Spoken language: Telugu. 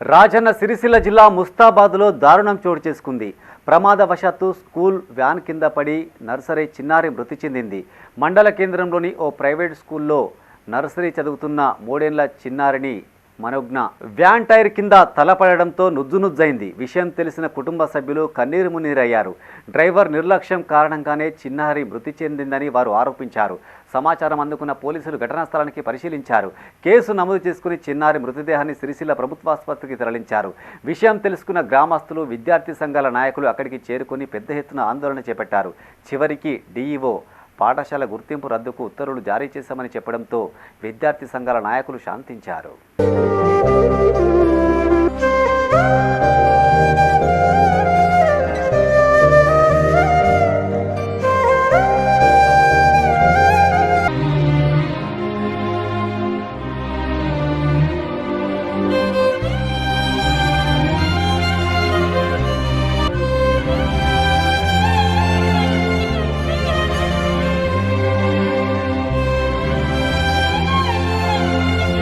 రాజన్న సిరిసిల్ల జిల్లా ముస్తాబాద్లో దారుణం చోటు చేసుకుంది. ప్రమాదవశాత్తు స్కూల్ వ్యాన్ కింద పడి నర్సరీ చిన్నారి మృతి చెందింది. మండల కేంద్రంలోని ఓ ప్రైవేట్ స్కూల్లో నర్సరీ చదువుతున్న మూడేళ్ళ చిన్నారిని మనోజ్ఞ. వ్యాన్ టైర్ కింద తలపడడంతో నుజ్జునుజ్జైంది. విషయం తెలిసిన కుటుంబ సభ్యులు కన్నీరు మున్నీరయ్యారు. డ్రైవర్ నిర్లక్ష్యం కారణంగానే చిన్నారి మృతి చెందిందని వారు ఆరోపించారు. సమాచారం అందుకున్న పోలీసులు ఘటనా స్థలానికి పరిశీలించారు. కేసు నమోదు చేసుకుని చిన్నారి మృతదేహాన్ని సిరిసిల్ల ప్రభుత్వాసుపత్రికి తరలించారు. విషయం తెలుసుకున్న గ్రామస్తులు విద్యార్థి సంఘాల నాయకులు అక్కడికి చేరుకుని పెద్ద ఎత్తున ఆందోళన చేపట్టారు. చివరికి డీఈఓ పాఠశాల గుర్తింపు రద్దుకు ఉత్తర్వులు జారీ చేశామని చెప్పడంతో విద్యార్థి సంఘాల నాయకులు శాంతించారు.